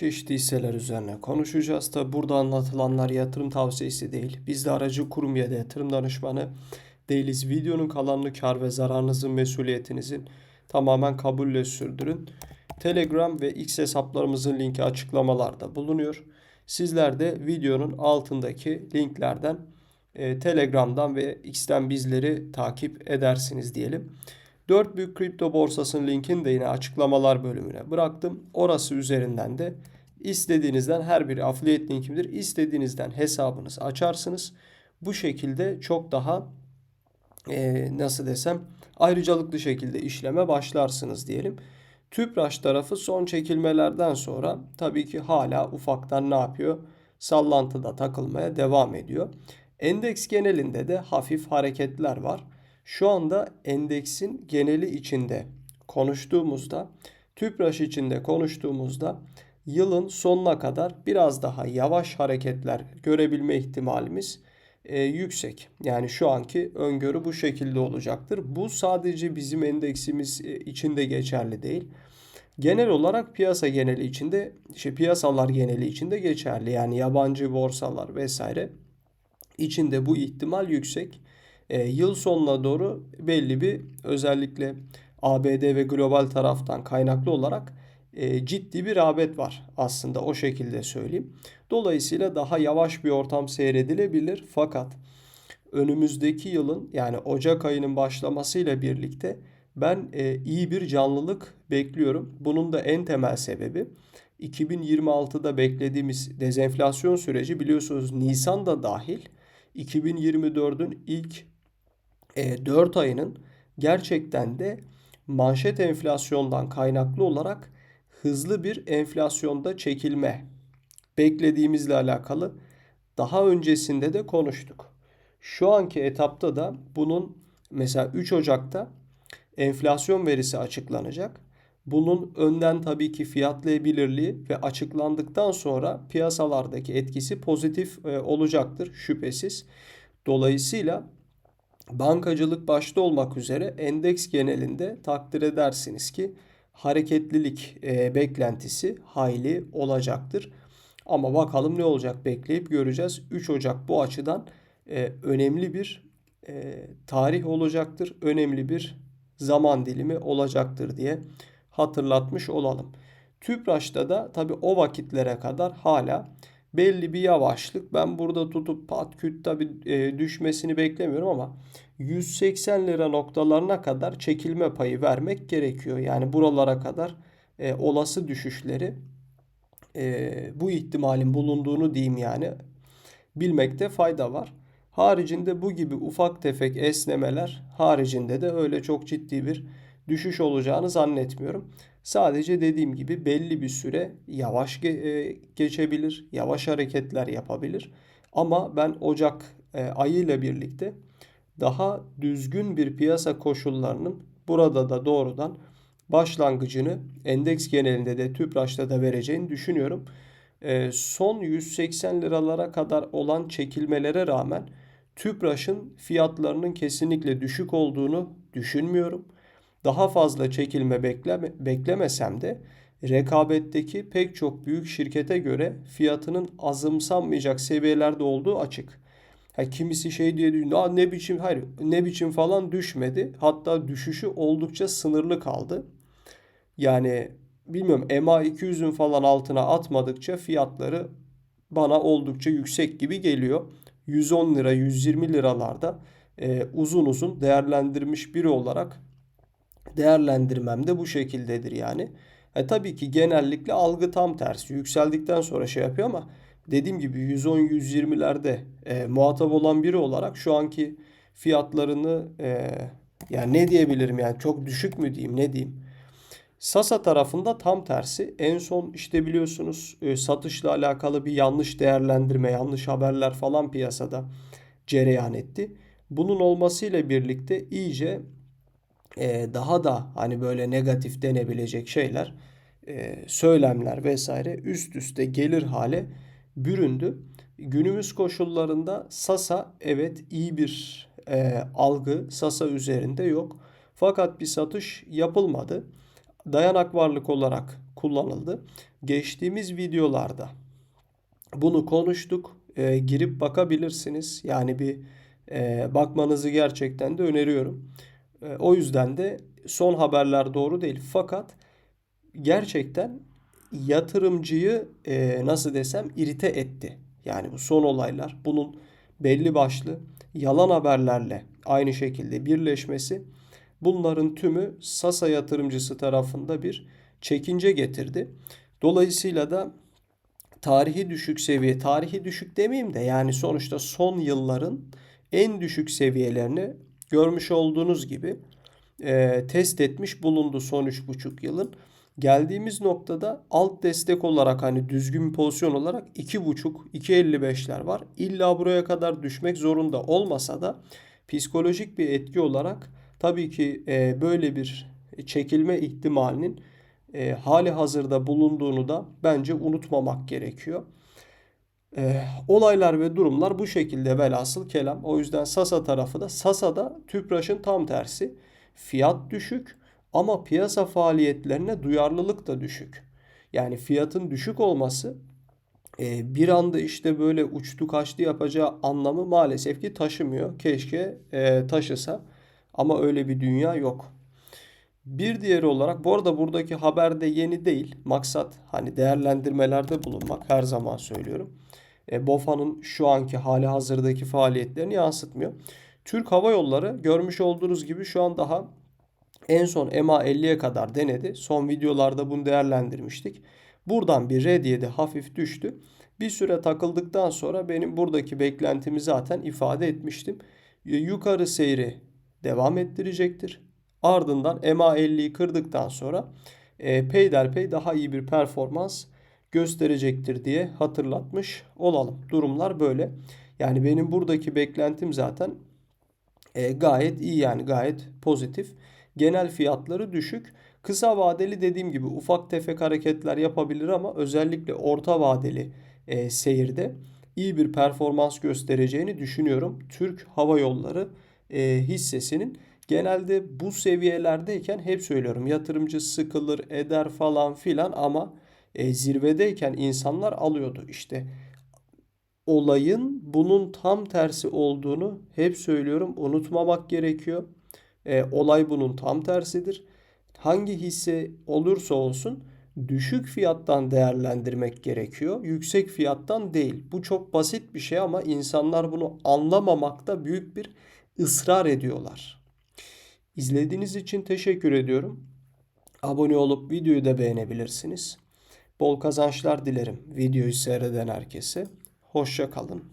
Çeşitli hisseler üzerine konuşacağız. Tabi burada anlatılanlar yatırım tavsiyesi değil. Biz de aracı kurum ya da yatırım danışmanı değiliz. Videonun kalanını kar ve zararınızın mesuliyetinizin tamamen kabulle sürdürün. Telegram ve X hesaplarımızın linki açıklamalarda bulunuyor. Sizler de videonun altındaki linklerden e, Telegram'dan ve X'ten bizleri takip edersiniz diyelim. 4 büyük kripto borsasının linkini de yine açıklamalar bölümüne bıraktım. Orası üzerinden de istediğinizden her biri affiliate linkimdir. İstediğinizden hesabınızı açarsınız. Bu şekilde çok daha e, nasıl desem ayrıcalıklı şekilde işleme başlarsınız diyelim. Tüpraş tarafı son çekilmelerden sonra tabii ki hala ufaktan ne yapıyor? Sallantıda takılmaya devam ediyor. Endeks genelinde de hafif hareketler var. Şu anda endeksin geneli içinde konuştuğumuzda, Tüpraş içinde konuştuğumuzda yılın sonuna kadar biraz daha yavaş hareketler görebilme ihtimalimiz e, yüksek. Yani şu anki öngörü bu şekilde olacaktır. Bu sadece bizim endeksimiz e, içinde geçerli değil. Genel olarak piyasa geneli içinde, işte piyasalar geneli içinde geçerli. Yani yabancı borsalar vesaire içinde bu ihtimal yüksek. E, yıl sonuna doğru belli bir özellikle ABD ve global taraftan kaynaklı olarak e, ciddi bir rağbet var aslında o şekilde söyleyeyim. Dolayısıyla daha yavaş bir ortam seyredilebilir fakat önümüzdeki yılın yani Ocak ayının başlamasıyla birlikte ben e, iyi bir canlılık bekliyorum. Bunun da en temel sebebi 2026'da beklediğimiz dezenflasyon süreci biliyorsunuz Nisan'da dahil 2024'ün ilk e, 4 ayının gerçekten de manşet enflasyondan kaynaklı olarak hızlı bir enflasyonda çekilme beklediğimizle alakalı daha öncesinde de konuştuk. Şu anki etapta da bunun mesela 3 Ocak'ta enflasyon verisi açıklanacak. Bunun önden tabii ki fiyatlayabilirliği ve açıklandıktan sonra piyasalardaki etkisi pozitif e, olacaktır şüphesiz. Dolayısıyla bankacılık başta olmak üzere endeks genelinde takdir edersiniz ki hareketlilik e, beklentisi hayli olacaktır. Ama bakalım ne olacak bekleyip göreceğiz. 3 Ocak bu açıdan e, önemli bir e, tarih olacaktır. Önemli bir zaman dilimi olacaktır diye hatırlatmış olalım. Tüpraş'ta da tabi o vakitlere kadar hala belli bir yavaşlık. Ben burada tutup pat küt tabi e, düşmesini beklemiyorum ama 180 lira noktalarına kadar çekilme payı vermek gerekiyor. Yani buralara kadar e, olası düşüşleri e, bu ihtimalin bulunduğunu diyeyim yani bilmekte fayda var. Haricinde bu gibi ufak tefek esnemeler haricinde de öyle çok ciddi bir düşüş olacağını zannetmiyorum. Sadece dediğim gibi belli bir süre yavaş e, geçebilir, yavaş hareketler yapabilir. Ama ben Ocak e, ayıyla birlikte daha düzgün bir piyasa koşullarının burada da doğrudan başlangıcını endeks genelinde de TÜPRAŞ'ta da vereceğini düşünüyorum. E, son 180 liralara kadar olan çekilmelere rağmen TÜPRAŞ'ın fiyatlarının kesinlikle düşük olduğunu düşünmüyorum daha fazla çekilme bekleme, beklemesem de rekabetteki pek çok büyük şirkete göre fiyatının azımsanmayacak seviyelerde olduğu açık. Ha, kimisi şey diye düşünüyor. ne biçim hayır ne biçim falan düşmedi. Hatta düşüşü oldukça sınırlı kaldı. Yani bilmiyorum EMA 200'ün falan altına atmadıkça fiyatları bana oldukça yüksek gibi geliyor. 110 lira 120 liralarda e, uzun uzun değerlendirmiş biri olarak değerlendirmem de bu şekildedir yani. E, tabii ki genellikle algı tam tersi. Yükseldikten sonra şey yapıyor ama dediğim gibi 110-120'lerde e, muhatap olan biri olarak şu anki fiyatlarını e, yani ne diyebilirim yani çok düşük mü diyeyim ne diyeyim. Sasa tarafında tam tersi. En son işte biliyorsunuz e, satışla alakalı bir yanlış değerlendirme, yanlış haberler falan piyasada cereyan etti. Bunun olmasıyla birlikte iyice e, daha da hani böyle negatif denebilecek şeyler, e, söylemler vesaire üst üste gelir hale büründü. Günümüz koşullarında Sasa evet iyi bir e, algı Sasa üzerinde yok. Fakat bir satış yapılmadı. Dayanak varlık olarak kullanıldı. geçtiğimiz videolarda bunu konuştuk. Ee, girip bakabilirsiniz. Yani bir e, bakmanızı gerçekten de öneriyorum. E, o yüzden de son haberler doğru değil. Fakat gerçekten yatırımcıyı e, nasıl desem irite etti. Yani bu son olaylar bunun belli başlı yalan haberlerle aynı şekilde birleşmesi bunların tümü Sasa yatırımcısı tarafında bir çekince getirdi. Dolayısıyla da tarihi düşük seviye, tarihi düşük demeyeyim de yani sonuçta son yılların en düşük seviyelerini görmüş olduğunuz gibi e, test etmiş bulundu son 3,5 yılın. Geldiğimiz noktada alt destek olarak hani düzgün pozisyon olarak 2.5 2.55'ler var. İlla buraya kadar düşmek zorunda olmasa da psikolojik bir etki olarak tabii ki e, böyle bir çekilme ihtimalinin e, hali hazırda bulunduğunu da bence unutmamak gerekiyor. E, olaylar ve durumlar bu şekilde velhasıl kelam. O yüzden Sasa tarafı da Sasa'da Tüpraş'ın tam tersi. Fiyat düşük ama piyasa faaliyetlerine duyarlılık da düşük. Yani fiyatın düşük olması e, bir anda işte böyle uçtu kaçtı yapacağı anlamı maalesef ki taşımıyor. Keşke e, taşısa ama öyle bir dünya yok. Bir diğeri olarak bu arada buradaki haber de yeni değil. Maksat hani değerlendirmelerde bulunmak her zaman söylüyorum. E, BOFA'nın şu anki hali hazırdaki faaliyetlerini yansıtmıyor. Türk Hava Yolları görmüş olduğunuz gibi şu an daha en son MA50'ye kadar denedi. Son videolarda bunu değerlendirmiştik. Buradan bir red 7 hafif düştü. Bir süre takıldıktan sonra benim buradaki beklentimi zaten ifade etmiştim. Yukarı seyri devam ettirecektir. Ardından MA50'yi kırdıktan sonra e, peyderpey daha iyi bir performans gösterecektir diye hatırlatmış olalım. Durumlar böyle. Yani benim buradaki beklentim zaten e, gayet iyi yani gayet pozitif. Genel fiyatları düşük. Kısa vadeli dediğim gibi ufak tefek hareketler yapabilir ama özellikle orta vadeli e, seyirde iyi bir performans göstereceğini düşünüyorum. Türk Hava Yolları e, hissesinin genelde bu seviyelerdeyken hep söylüyorum yatırımcı sıkılır eder falan filan ama e, zirvedeyken insanlar alıyordu. İşte olayın bunun tam tersi olduğunu hep söylüyorum unutmamak gerekiyor. E, olay bunun tam tersidir. Hangi hisse olursa olsun düşük fiyattan değerlendirmek gerekiyor. Yüksek fiyattan değil. Bu çok basit bir şey ama insanlar bunu anlamamakta büyük bir ısrar ediyorlar. İzlediğiniz için teşekkür ediyorum. Abone olup videoyu da beğenebilirsiniz. Bol kazançlar dilerim videoyu seyreden herkese. Hoşça kalın.